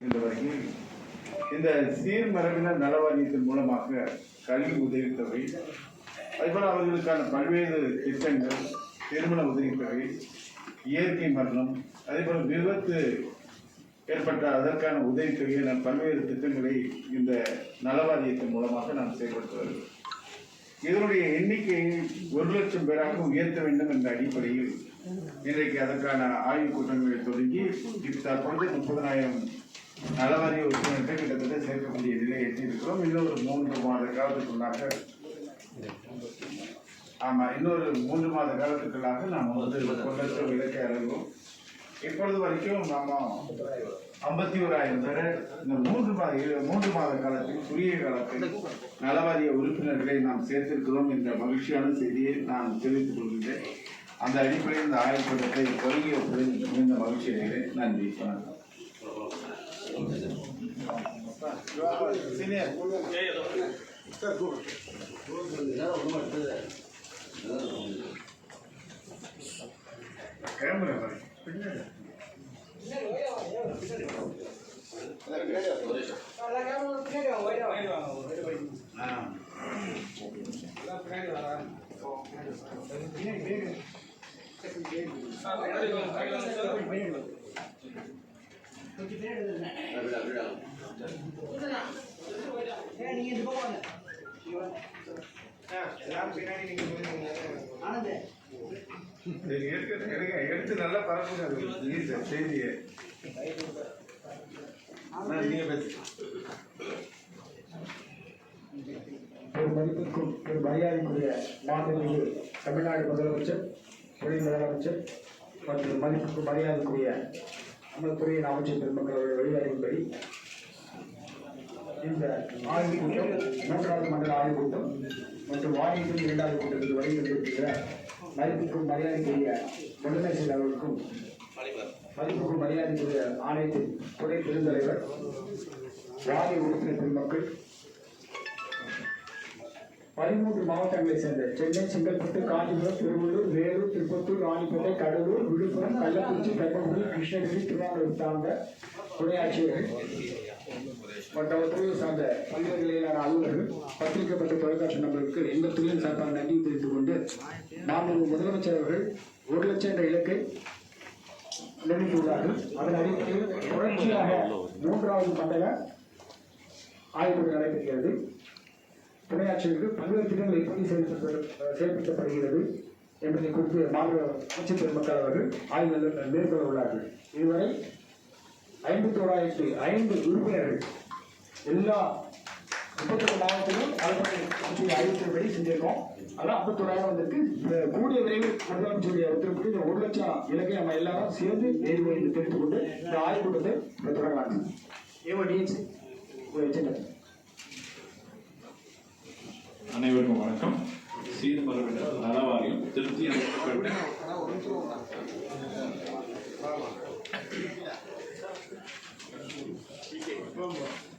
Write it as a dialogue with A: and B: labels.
A: இந்த வகையில் இந்த சீர்மரபினர் நலவாரியத்தின் மூலமாக கல்வி உதவித்தொகை அதுபோல் அவர்களுக்கான பல்வேறு திட்டங்கள் திருமண உதவித்தொகை இயற்கை மரணம் அதேபோல் விபத்து ஏற்பட்ட அதற்கான உதவித்தொகை என பல்வேறு திட்டங்களை இந்த நலவாரியத்தின் மூலமாக நாம் செயல்படுத்த வருகிறோம் இதனுடைய எண்ணிக்கையை ஒரு லட்சம் பேராக உயர்த்த வேண்டும் என்ற அடிப்படையில் இன்றைக்கு அதற்கான ஆய்வுக் கூட்டங்களை தொடங்கி இப்ப தற்பொழுது முப்பதனாயிரம் நலவாரிய உறுப்பினர்கள் கிட்டத்தட்ட சேர்க்கக்கூடிய நிலையை எட்டியிருக்கிறோம். இன்னொரு மூன்று மாத காலத்துக்குள்ளாக ஆமா இன்னொரு மூன்று மாத காலத்துக்குள்ளாக நாம் வந்து ஒரு லட்சம் இலக்கை அடைவோம். இப்பொழுது வரைக்கும் நாம ஐம்பத்தி ஓராயிரம் பேரை இந்த மூன்று மாத மூன்று மாத காலத்தில் குறுகிய காலத்தில் நலவாரிய உறுப்பினர்களை நாம் சேர்த்திருக்கிறோம் என்ற மகிழ்ச்சியான செய்தியை நான் தெரிவித்துக் கொள்கின்றேன். அந்த அடிப்படையில் இந்த ஆய்வுக் கூட்டத்தை தொடங்கி வைப்பதில் மிகுந்த மகிழ்ச்சி அடைகிறேன். நன்றி. வணக்கம். சீனியர் நீங்க பாரு. பின்னாடி. எடுத்து நல்லா பரப்புங்க செய்தியை
B: ஒரு மதிப்பிற்கும் ஒரு மரியாதைக்குரிய மாண்புமிகு தமிழ்நாடு முதலமைச்சர் துணை முதலமைச்சர் மற்றும் மதிப்புக்கும் மரியாதைக்குரிய அமல்துறையின் அமைச்சர் பெருமக்களுடைய வழிகாட்டின்படி இந்த ஆய்வுக் கூட்டம் மூன்றாவது மண்டல ஆய்வுக் கூட்டம் மற்றும் வாரியத்தின் இரண்டாவது கூட்டத்திற்கு வருகை மதிப்பிற்கும் மதிப்புக்கும் மரியாதைக்குரிய முதன்மை செயலாளருக்கும் மதிப்புக்கும் மரியாதைக்குரிய ஆணையத்தின் துணை பெருந்தலைவர் வாரிய உறுப்பினர் பெருமக்கள் பதிமூன்று மாவட்டங்களை சேர்ந்த சென்னை செங்கல்பட்டு காஞ்சிபுரம் திருவள்ளூர் வேலூர் திருப்பத்தூர் ராணிப்பேட்டை கடலூர் விழுப்புரம் கள்ளக்குறிச்சி தர்மபுரி கிருஷ்ணகிரி திருவாரூர் சார்ந்த துணை ஆட்சியர்கள் மற்ற துறையை சார்ந்த பல்வேறு நிலையிலான அலுவலர்கள் பத்திரிகை மற்றும் தொலைக்காட்சி நபர்களுக்கு எங்கள் துறையின் சார்பாக நன்றி தெரிவித்துக் கொண்டு நாம் முதலமைச்சர் அவர்கள் ஒரு லட்சம் என்ற இலக்கை நிர்ணயித்துள்ளார்கள் அதன் அடிப்படையில் தொடர்ச்சியாக மூன்றாவது மண்டல ஆய்வு நடைபெறுகிறது. துணையாட்சியர்கள் பல்வேறு திட்டங்கள் எப்படி செயல்படுத்த செயல்படுத்தப்படுகிறது என்பதை குறித்து மாநில அமைச்சர் பெருமக்கள் அவர்கள் ஆய்வு மேற்கொள்ள- மேற்கொள்ள உள்ளார்கள். இதுவரை ஐம்பத்தி ஓராயிரத்தி ஐந்து உறுப்பினர்கள் எல்லா முப்பத்தொரு மாவட்டத்திலும் அரசாங்க அறிவித்தபடி செஞ்சிருக்கோம் அதெல்லாம் ஐம்பத்தோராயிரம் வந்திருக்கு. கூடிய விரைவில் முதலமைச்சருடைய உத்தரவுக்கு இந்த ஒரு லட்சம் இலக்கை நம்ம எல்லாரும் சேர்ந்து நேர்மையில் தெரிந்து கொண்டு இந்த ஆய்வு வந்து தொடங்கலாம் ஏவோ டிஎன்சி
C: அனைவருக்கும் வணக்கம். சீர்மரவிட நலவாரியம் திருப்தி அமைக்கப்பட்ட Thank you.